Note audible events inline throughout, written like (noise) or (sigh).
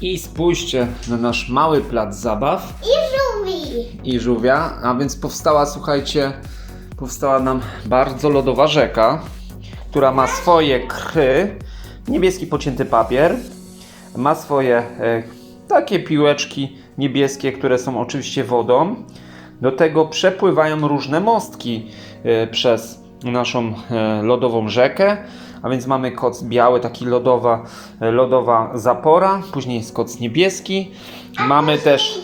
I spójrzcie na nasz mały plac zabaw. I żółwi. i żółwia, a więc powstała, słuchajcie, powstała nam bardzo lodowa rzeka, która ma swoje kry, niebieski pocięty papier, ma swoje e, takie piłeczki niebieskie, które są oczywiście wodą. Do tego przepływają różne mostki e, przez naszą e, lodową rzekę, a więc mamy koc biały, taki lodowa, e, lodowa zapora, później jest koc niebieski, mamy też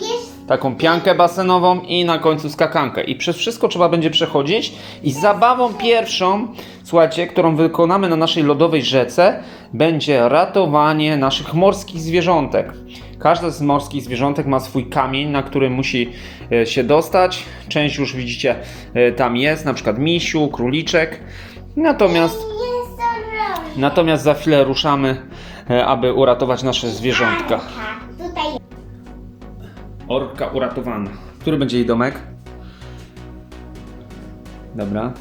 taką piankę basenową i na końcu skakankę. I przez wszystko trzeba będzie przechodzić. I zabawą pierwszą, słuchajcie, którą wykonamy na naszej lodowej rzece, będzie ratowanie naszych morskich zwierzątek. Każde z morskich zwierzątek ma swój kamień, na który musi e, się dostać. Część już widzicie e, tam jest, na przykład misiu, króliczek. Natomiast. Natomiast za chwilę ruszamy, e, aby uratować nasze zwierzątka. Orka uratowana. Który będzie jej domek? Dobra.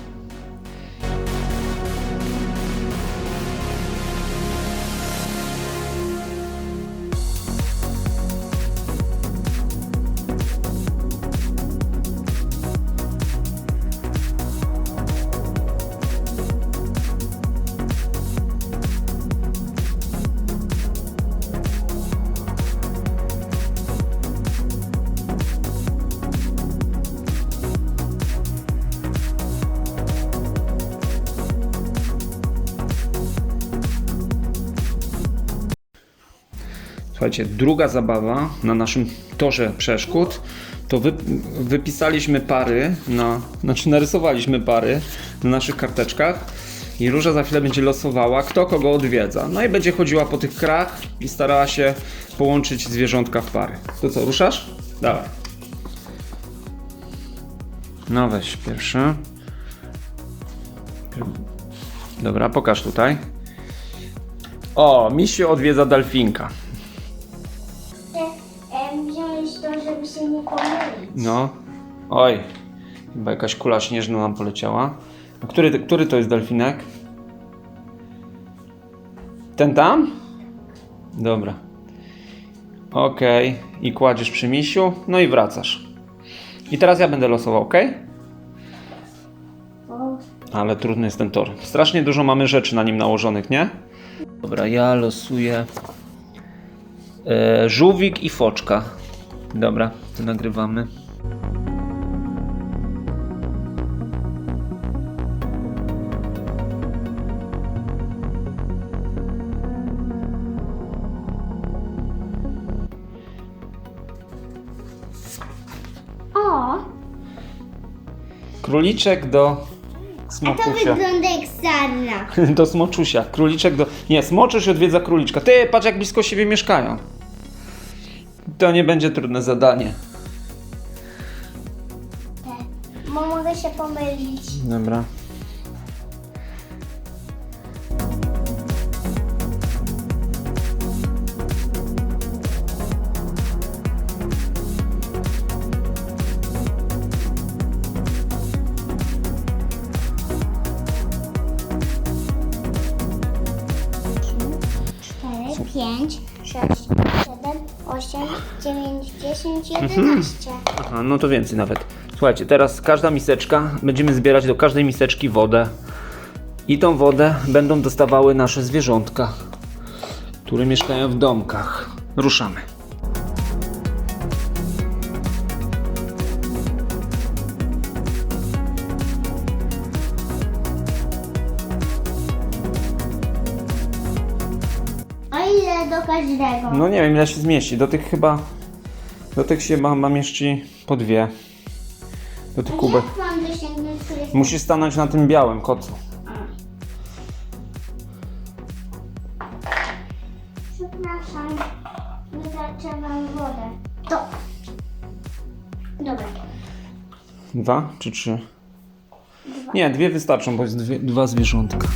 Słuchajcie, druga zabawa na naszym torze przeszkód to wy, wypisaliśmy pary, na, znaczy narysowaliśmy pary na naszych karteczkach i Róża za chwilę będzie losowała, kto kogo odwiedza. No i będzie chodziła po tych krach i starała się połączyć zwierzątka w pary. To co, ruszasz? Dawaj. No weź pierwszy. Dobra, pokaż tutaj. O, misiu odwiedza delfinka. No. Oj. Chyba jakaś kula śnieżna nam poleciała. A który, który to jest delfinek? Ten tam? Dobra. Okej. I kładziesz przy misiu. No i wracasz. I teraz ja będę losował, ok? Ale trudny jest ten tor. Strasznie dużo mamy rzeczy na nim nałożonych, nie? Dobra, ja losuję e, żółwik i foczka. Dobra, to nagrywamy. Króliczek do a to smokusia. wygląda jak sarna. (laughs) Do smoczusia. Króliczek do... Nie, smoczuś odwiedza króliczka. Ty, patrz jak blisko siebie mieszkają. To nie będzie trudne zadanie. Bo mogę się pomylić. Dobra. Sześć, siedem, osiem, dziewięć, dziesięć, jedenaście. Aha, no to więcej nawet. Słuchajcie, teraz każda miseczka, będziemy zbierać do każdej miseczki wodę. I tą wodę będą dostawały nasze zwierzątka, które mieszkają w domkach. Ruszamy. Do każdego? No nie wiem ile się zmieści. Do tych chyba. Do tych się ma, ma mieści po dwie. Do tych kubek. Jak mam dosięgnąć który Musisz stanąć na tym białym kocu. Przepraszam, wystarczy wam wodę. To. Dobra. Dwa czy trzy? Nie, dwie wystarczą, bo jest dwie, dwa zwierzątka.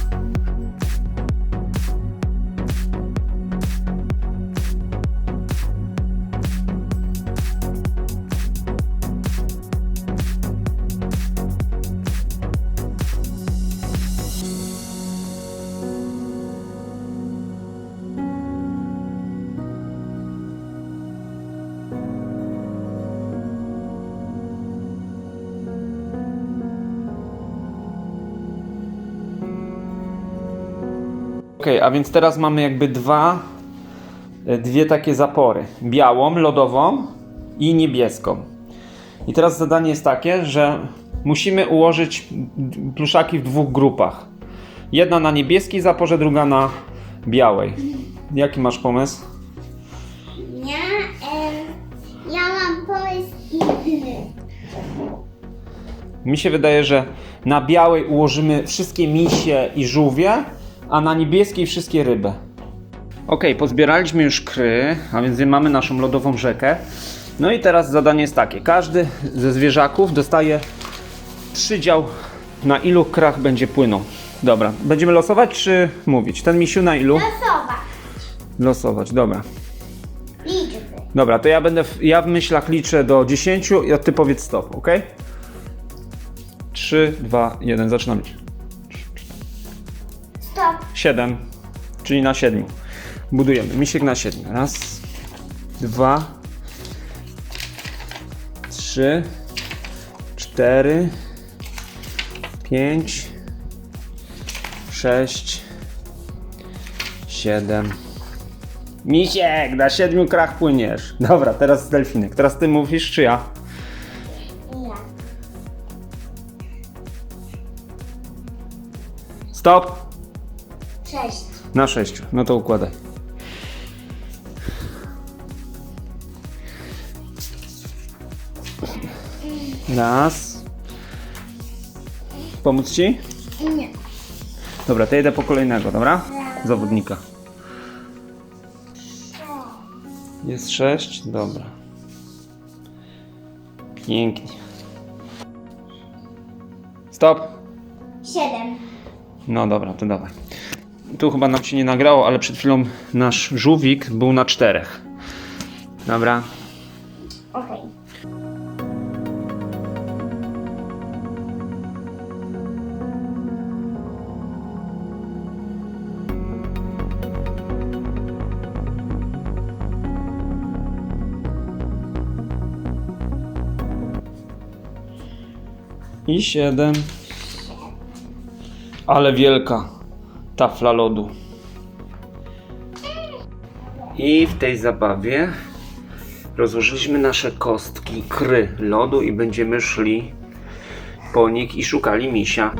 Okej, a więc teraz mamy jakby dwa, e, dwie takie zapory. Białą, lodową i niebieską. I teraz zadanie jest takie, że musimy ułożyć pluszaki w dwóch grupach. Jedna na niebieskiej zaporze, druga na białej. Jaki masz pomysł? Ja, em, ja mam pomysł inny. Mi się wydaje, że na białej ułożymy wszystkie misie i żółwie, a na niebieskiej wszystkie ryby. Ok, pozbieraliśmy już kry, a więc mamy naszą lodową rzekę. No i teraz zadanie jest takie. Każdy ze zwierzaków dostaje przydział na ilu krach będzie płynął. Dobra, będziemy losować czy mówić? Ten misiu na ilu? Losowa. Losować, dobra. Liczby. Dobra, to ja będę, w, ja w myślach liczę do 10 i a ty powiedz stop, ok? 3, 2, 1, zaczynam liczyć. Stop. 7, czyli na 7. Budujemy. Misiek na 7. Raz, dwa, trzy, cztery, pięć, sześć, siedem. Misiek, na siedmiu krach płyniesz. Dobra, teraz delfinek. Teraz ty mówisz, czy ja? Ja. Stop! Sześć. Na sześciu. No to układaj. Raz. Pomóc ci? Nie. Dobra, to jedę po kolejnego, dobra? Zawodnika. Jest sześć? Dobra. Pięknie. Stop! Siedem. No dobra, to dawaj. Tu chyba nam się nie nagrało, ale przed chwilą nasz żółwik był na czterech. Dobra. Okej. I siedem. Ale wielka tafla lodu. I w tej zabawie rozłożyliśmy nasze kostki kry lodu i będziemy szli po nich i szukali misia.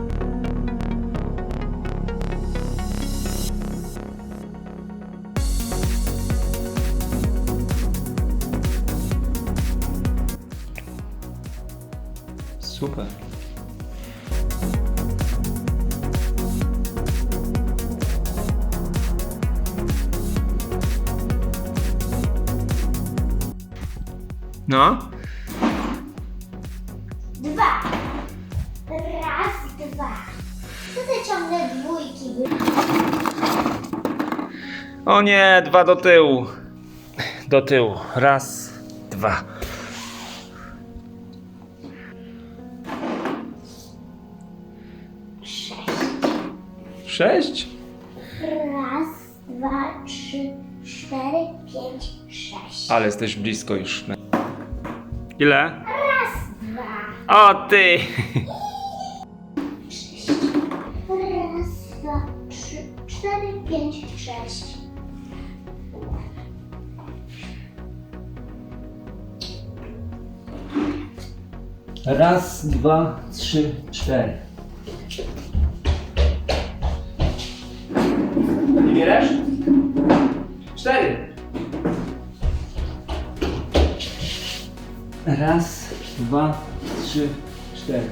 Super. No? Dwa. Raz, dwa. Co te ciągle dwójki? O nie, dwa do tyłu. Do tyłu. Raz, dwa. Sześć. Sześć? Raz, dwa, trzy, cztery, pięć, sześć. Ale jesteś blisko już. Ile? Raz, dwa. O ty! Sześć. Raz, dwa, trzy, cztery, pięć, sześć. Raz, dwa, trzy, cztery. Nie bierzesz? Raz, dwa, trzy, cztery.